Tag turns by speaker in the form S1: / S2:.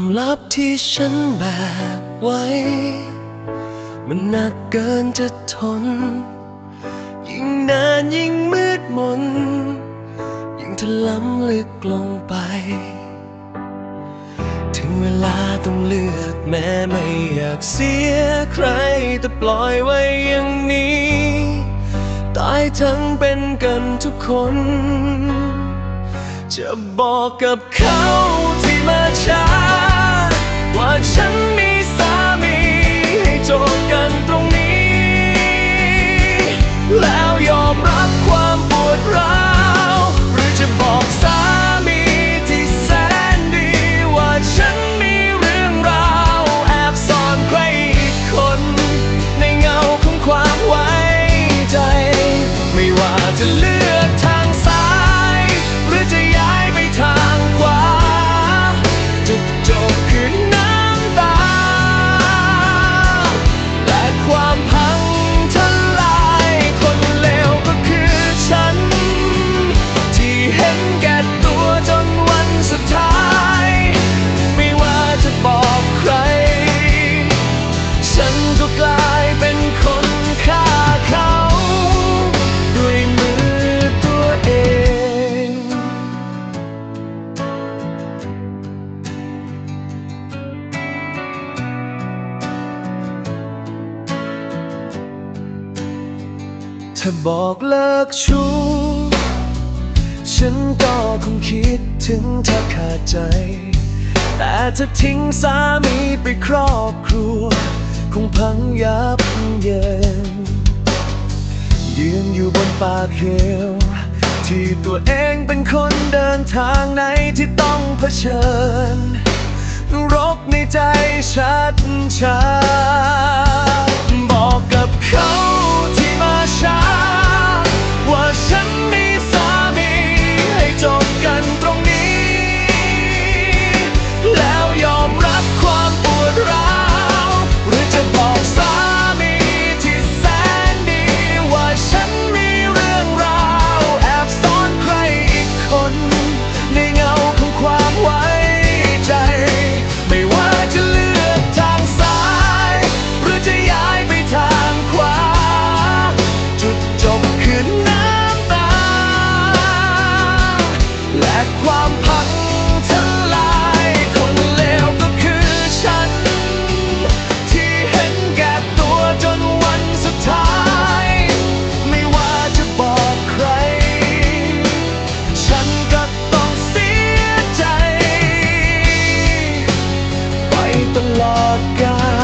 S1: ความลับที่ฉันแบกไว้ มันหนักเกินจะทน ยิ่งนานยิ่งมืดมน ยิ่งถล้ำลึกลงไป ถึงเวลาต้องเลือกแม้ไม่อยากเสียใคร แต่ปล่อยไว้อย่างนี้ ตายทั้งเป็นกันทุกคน จะบอกกับเขาที่มาช้า อมรับความปวดร้าว หรือจะบอกสา ถ้าบอกเลิกชู้ฉันก็คงคิดถึงเธอขาดใจ แต่ถ้าทิ้งสามีไปครอบครัว คงพังยับเยินยืนอยู่บนปากเหวที่ตัวเองเป็นคนเดินทางไหนที่ต้องเผชิญ รกในใจชัด keep the lock on.